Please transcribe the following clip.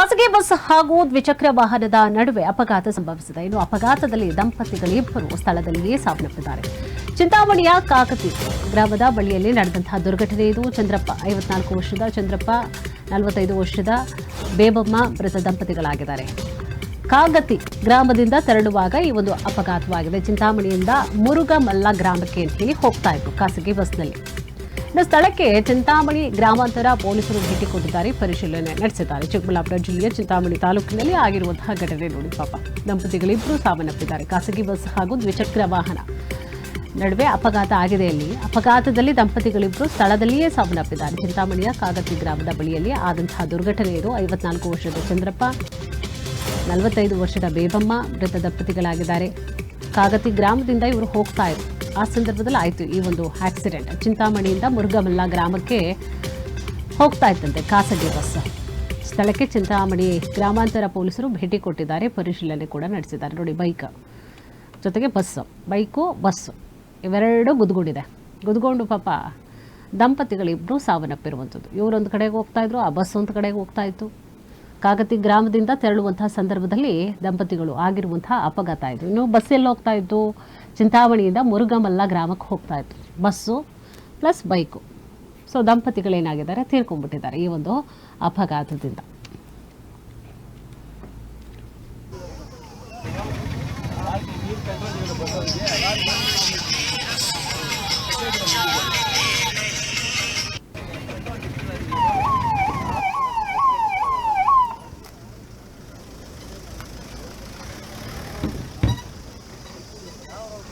ಖಾಸಗಿ ಬಸ್ ಹಾಗೂ ದ್ವಿಚಕ್ರ ವಾಹನದ ನಡುವೆ ಅಪಘಾತ ಸಂಭವಿಸಿದೆ. ಇನ್ನು ಅಪಘಾತದಲ್ಲಿ ದಂಪತಿಗಳಿಬ್ಬರು ಸ್ಥಳದಲ್ಲಿಯೇ ಸಾವನ್ನಪ್ಪಿದ್ದಾರೆ. ಚಿಂತಾಮಣಿಯ ಕಾಕತಿ ಗ್ರಾಮದ ಬಳಿಯಲ್ಲಿ ನಡೆದಂತಹ ದುರ್ಘಟನೆ ಇದು. ಚಂದ್ರಪ್ಪ ಐವತ್ನಾಲ್ಕು ವರ್ಷದ, ಚಂದ್ರಪ್ಪ ನಲವತ್ತೈದು ವರ್ಷದ, ಬೇಬಮ್ಮ ಮೃತ ದಂಪತಿಗಳಾಗಿದ್ದಾರೆ. ಕಾಗತಿ ಗ್ರಾಮದಿಂದ ತೆರಳುವಾಗ ಈ ಒಂದು ಅಪಘಾತವಾಗಿದೆ. ಚಿಂತಾಮಣಿಯಿಂದ ಮುರುಗಮಲ್ಲ ಗ್ರಾಮಕ್ಕೆ ಅಂತ ಹೋಗ್ತಾ ಇದ್ರು ಖಾಸಗಿ ಬಸ್ನಲ್ಲಿ. ಇನ್ನು ಸ್ಥಳಕ್ಕೆ ಚಿಂತಾಮಣಿ ಗ್ರಾಮಾಂತರ ಪೊಲೀಸರು ಭೇಟಿ ಕೊಟ್ಟಿದ್ದಾರೆ. ಪರಿಶೀಲನೆ ನಡೆಸಿದ್ದಾರೆ. ಚಿಕ್ಕಬಳ್ಳಾಪುರ ಜಿಲ್ಲೆಯ ಚಿಂತಾಮಣಿ ತಾಲೂಕಿನಲ್ಲಿ ಆಗಿರುವಂತಹ ಘಟನೆ ನೋಡಿ ಪಾಪ. ದಂಪತಿಗಳಿಬ್ಬರು ಸಾವನ್ನಪ್ಪಿದ್ದಾರೆ. ಖಾಸಗಿ ಬಸ್ ಹಾಗೂ ದ್ವಿಚಕ್ರ ವಾಹನ ನಡುವೆ ಅಪಘಾತ ಆಗಿದೆ ಅಲ್ಲಿ. ಅಪಘಾತದಲ್ಲಿ ದಂಪತಿಗಳಿಬ್ಬರು ಸ್ಥಳದಲ್ಲಿಯೇ ಸಾವನ್ನಪ್ಪಿದ್ದಾರೆ. ಚಿಂತಾಮಣಿಯ ಕಾಗತಿ ಗ್ರಾಮದ ಬಳಿಯಲ್ಲಿ ಆದಂತಹ ದುರ್ಘಟನೆ ಇದು. ಐವತ್ನಾಲ್ಕು ವರ್ಷದ ಚಂದ್ರಪ್ಪ, ನಲವತ್ತೈದು ವರ್ಷದ ಬೇಬಮ್ಮ ಮೃತ ದಂಪತಿಗಳಾಗಿದ್ದಾರೆ. ಕಾಗತಿ ಗ್ರಾಮದಿಂದ ಇವರು ಹೋಗ್ತಾ ಇದ್ರು. ಆ ಸಂದರ್ಭದಲ್ಲಿ ಆಯಿತು ಈ ಒಂದು ಆಕ್ಸಿಡೆಂಟ್ ಚಿಂತಾಮಣಿಯಿಂದ ಮುರುಘಮಲ್ಲ ಗ್ರಾಮಕ್ಕೆ ಹೋಗ್ತಾ ಇತ್ತಂತೆ ಖಾಸಗಿ ಬಸ್. ಸ್ಥಳಕ್ಕೆ ಚಿಂತಾಮಣಿ ಗ್ರಾಮಾಂತರ ಪೊಲೀಸರು ಭೇಟಿ ಕೊಟ್ಟಿದ್ದಾರೆ. ಪರಿಶೀಲನೆ ಕೂಡ ನಡೆಸಿದ್ದಾರೆ. ನೋಡಿ, ಬೈಕ್. ಜೊತೆಗೆ ಬಸ್ಸು ಬೈಕು ಬಸ್ಸು ಇವೆರಡೂ ಗುದ್ಕೊಂಡಿದೆ ಗುದ್ಕೊಂಡು ಪಾಪ ದಂಪತಿಗಳಿಬ್ಬರು ಸಾವನ್ನಪ್ಪಿರುವಂಥದ್ದು. ಇವರೊಂದು ಕಡೆಗೆ ಹೋಗ್ತಾ ಇದ್ರು, ಆ ಬಸ್ ಒಂದು ಕಡೆಗೆ ಹೋಗ್ತಾ ಇತ್ತು. ಕಾಗತಿ ಗ್ರಾಮದಿಂದ ತೆರಳುವಂತಹ ಸಂದರ್ಭದಲ್ಲಿ ದಂಪತಿಗಳು ಆಗಿರುವಂತಹ ಅಪಘಾತ ಆಯಿತು. ಇನ್ನು ಬಸ್ ಎಲ್ಲ ಹೋಗ್ತಾ ಇತ್ತು ಚಿಂತಾಮಣಿಯಿಂದ ಮುರುಗಮಲ್ಲ ಗ್ರಾಮಕ್ಕೆ ಹೋಗ್ತಾ ಇತ್ತು ಬಸ್ಸು ಪ್ಲಸ್ ಬೈಕು ಸೊ ದಂಪತಿಗಳೇನಾಗಿದ್ದಾರೆ? ತೀರ್ಕೊಂಡ್ಬಿಟ್ಟಿದ್ದಾರೆ ಈ ಒಂದು ಅಪಘಾತದಿಂದ.